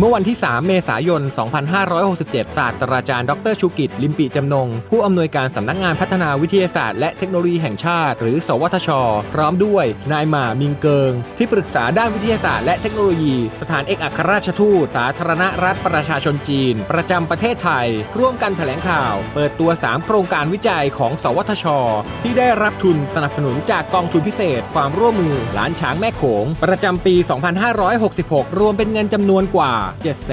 เมื่อวันที่ 3 เมษายน 2567 ศาสตราจารย์ ดรชูกิจ ลิมปิจำนง ผู้อำนวยการสำนักงานพัฒนาวิทยาศาสตร์ และเทคโนโลยีแห่งชาติ หรือ สวทช พร้อมด้วยนายหมามิงเกิง ที่ปรึกษาด้านวิทยาศาสตร์และเทคโนโลยี สถานเอกอัครราชทูต สาธารณรัฐประชาชนจีน ประจำประเทศไทย ร่วมกันแถลงข่าว เปิดตัว 3 โครงการวิจัยของ สวทช ที่ได้รับทุนสนับสนุนจากกองทุนพิเศษ ความร่วมมือล้านช้างแม่โขงประจำปี 2566 รวมเป็นเงินจำนวนกว่า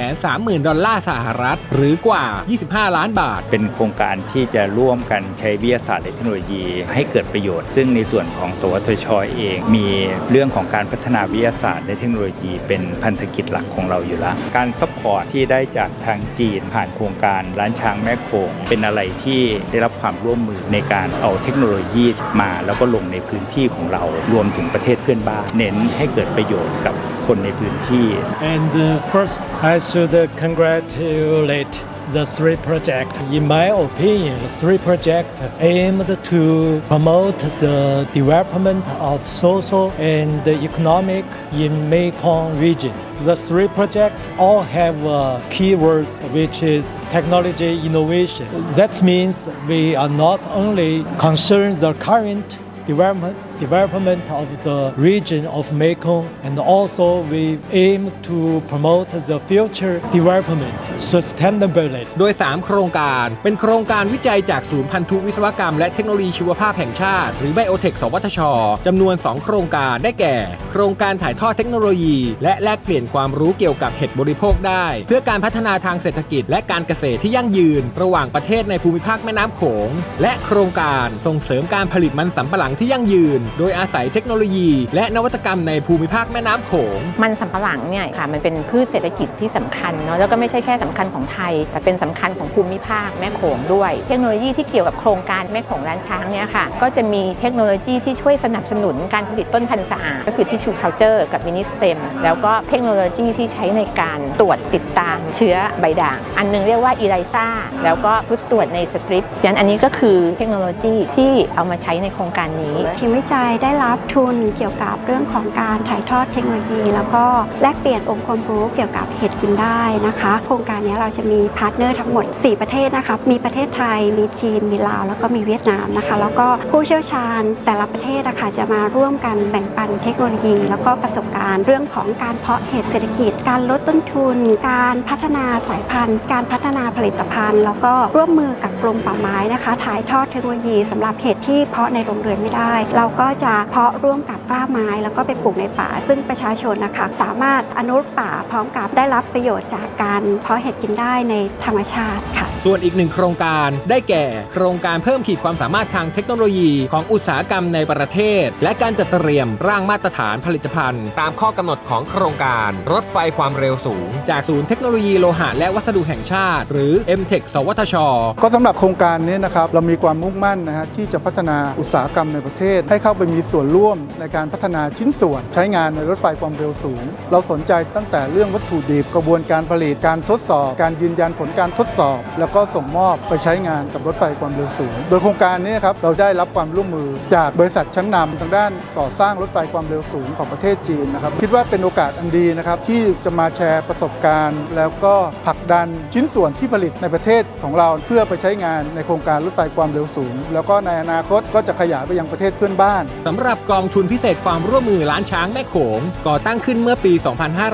730,000 ดอลลาร์สหรัฐ หรือกว่า 25 ล้านบาท เป็นโครงการที่จะร่วมกันใช้วิทยาศาสตร์และเทคโนโลยี ให้เกิดประโยชน์ ซึ่งในส่วนของสวทชเอง มีเรื่องของการพัฒนาวิทยาศาสตร์และเทคโนโลยี เป็นพันธกิจหลักของเราอยู่แล้ว การซัพพอร์ตที่ได้จากทางจีน ผ่านโครงการร้านช้างแม่โขงเป็นอะไรที่ได้รับความร่วมมือในการเอาเทคโนโลยีมา แล้วก็ลงในพื้นที่ของเรารวมถึงประเทศเพื่อนบ้านเน้นให้เกิดประโยชน์กับ คนในพื้นที่ And uh, first, I should uh, congratulate the three projects. In my opinion, the three projects aimed to promote the development of social and economic in Mekong region. The three projects all have uh, keywords, which is technology innovation. That means we are not only concerned the current development development of the region of Mekong and also we aim to promote the future development sustainability โดย 3 โครงการ เป็นโครงการวิจัยจากศูนย์พันธุวิศวกรรมและเทคโนโลยีชีวภาพแห่งชาติ หรือไบโอเทค สวทช จำนวน 2 โครงการได้แก่ โครงการถ่ายทอดเทคโนโลยี และแลกเปลี่ยนความรู้เกี่ยวกับเห็ดบริโภคได้ เพื่อการพัฒนาทางเศรษฐกิจ และการเกษตรที่ยั่งยืน ระหว่างประเทศในภูมิภาคแม่น้ำโขง และโครงการส่งเสริมการผลิตมันสำปะหลังที่ยั่งยืนโดยอาศัยเทคโนโลยี และนวัตกรรมในภูมิภาคแม่น้ำโขง มันสำปะหลังเนี่ยค่ะมันเป็นพืชเศรษฐกิจที่สำคัญเนาะแล้วก็ไม่ใช่แค่สำคัญของไทย แต่เป็นสำคัญของภูมิภาคแม่โขงด้วย เทคโนโลยีที่เกี่ยวกับโครงการแม่โขงล้านช้างเนี่ยค่ะก็จะมีเทคโนโลยีที่ช่วยสนับสนุนการผลิตต้นพันธุ์สะอาดก็คือที่ชูเคาเจอร์กับมินิสเต็มแล้วก็เทคโนโลยีที่ใช้ในการตรวจติดตามเชื้อใบด่าง อันหนึงเรียกว่าอีไลซ่าแล้วก็พุทตรวจในสตริปฉะนั้นอันนี้ก็คือเทคโนโลยีที่เอามาใช้ในโครงการนี้ ทีมวิจัยได้รับทุนเกี่ยวกับเรื่องของการถ่ายทอดเทคโนโลยี แล้วก็แลกเปลี่ยนองค์ความรู้เกี่ยวกับเห็ดกินได้นะคะ โครงการนี้เราจะมีพาร์ทเนอร์ทั้งหมด 4 ประเทศนะคะ มีประเทศไทย มีจีน มีลาว แล้วก็มีเวียดนามนะคะ แล้วก็ผู้เชี่ยวชาญแต่ละประเทศนะคะจะมาร่วมกันแบ่งปันเทคโนโลยี แล้วก็ประสบการณ์เรื่องของการเพาะเห็ดเศรษฐกิจ การลดต้นทุน การพัฒนาสายพันธุ์ การพัฒนาผลิตภัณฑ์ แล้วก็ร่วมมือกับกรมป่าไม้นะคะ ถ่ายทอดเทคโนโลยีสำหรับเห็ดที่เพาะในโรงเรือนไม่ได้ เราก็จะเพาะร่วมกับ กล้าไม้ แล้วก็ไปปลูกในป่า ซึ่งประชาชนนะคะสามารถอนุรักษ์ป่าพร้อมกับได้รับประโยชน์จากการเพาะเห็ดกินได้ในธรรมชาติค่ะ ส่วนอีกหนึ่งโครงการได้แก่ โครงการเพิ่มขีดความสามารถทางเทคโนโลยีของอุตสาหกรรมในประเทศ และการจัดเตรียมร่างมาตรฐานผลิตภัณฑ์ ตามข้อกำหนดของโครงการ รถไฟความเร็วสูง จากศูนย์เทคโนโลยีโลหะและวัสดุแห่งชาติ หรือ MTech สวทช ก็สำหรับโครงการนี้นะครับเรามีความมุ่งมั่นนะฮะที่จะพัฒนาอุตสาหกรรมในประเทศ ให้เข้าไปมีส่วนร่วมในการพัฒนาชิ้นส่วนใช้งานในรถไฟความเร็วสูง เราสนใจตั้งแต่เรื่องวัตถุดิบกระบวนการผลิตการทดสอบ การยืนยันผลการทดสอบ แล้วก็ส่งมอบไปใช้งานกับรถไฟความเร็วสูง โดยโครงการนี้ครับเราได้รับความร่วมมือจากบริษัทชั้นนำทางด้านก่อสร้างรถไฟความเร็วสูงของประเทศจีนนะครับคิดว่าเป็นโอกาสอันดีนะครับที่จะมาแชร์ประสบการณ์ แล้วก็ผลักดันชิ้นส่วนที่ผลิตในประเทศของเราเพื่อไปใช้งานในโครงการรถไฟความเร็วสูง แล้วก็ในอนาคตก็จะขยายไปยังประเทศเพื่อนบ้านสำหรับกองทุนพิเศษความร่วมมือล้านช้างแม่โขง ก่อตั้งขึ้นเมื่อปี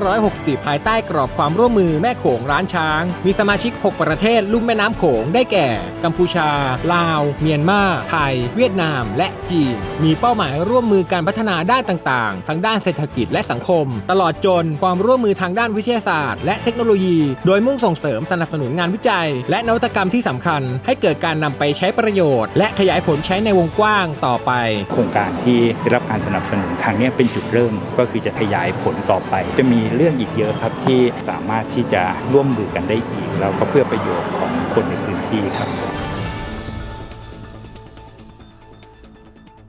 2560 ภายใต้กรอบความร่วมมือแม่โขงล้านช้าง มีสมาชิก 6 ประเทศลุ่มแม่น้ำโขงได้แก่ กัมพูชา ลาว เมียนมาไทย เวียดนาม และจีน มีเป้าหมายร่วมมือการพัฒนาด้านต่างๆ ทั้งด้านเศรษฐกิจและสังคม ตลอดจนความร่วมมือทางด้านวิทยาศาสตร์ และเทคโนโลยี โดยมุ่งส่งเสริมสนับสนุนงานวิจัย และนวัตกรรมที่สำคัญ ให้เกิดการนำไปใช้ประโยชน์ และขยายผลใช้ในวงกว้างต่อไป โครงการที่ได้รับการสนับบสนุนครั้งนี้เป็นจุดเริ่มก็คือจะขยายผลต่อไป จะมีเรื่องอีกเยอะครับที่สามารถที่จะร่วมมือกันได้อีก แล้วก็เพื่อประโยชน์ของคนในพื้นที่ครับ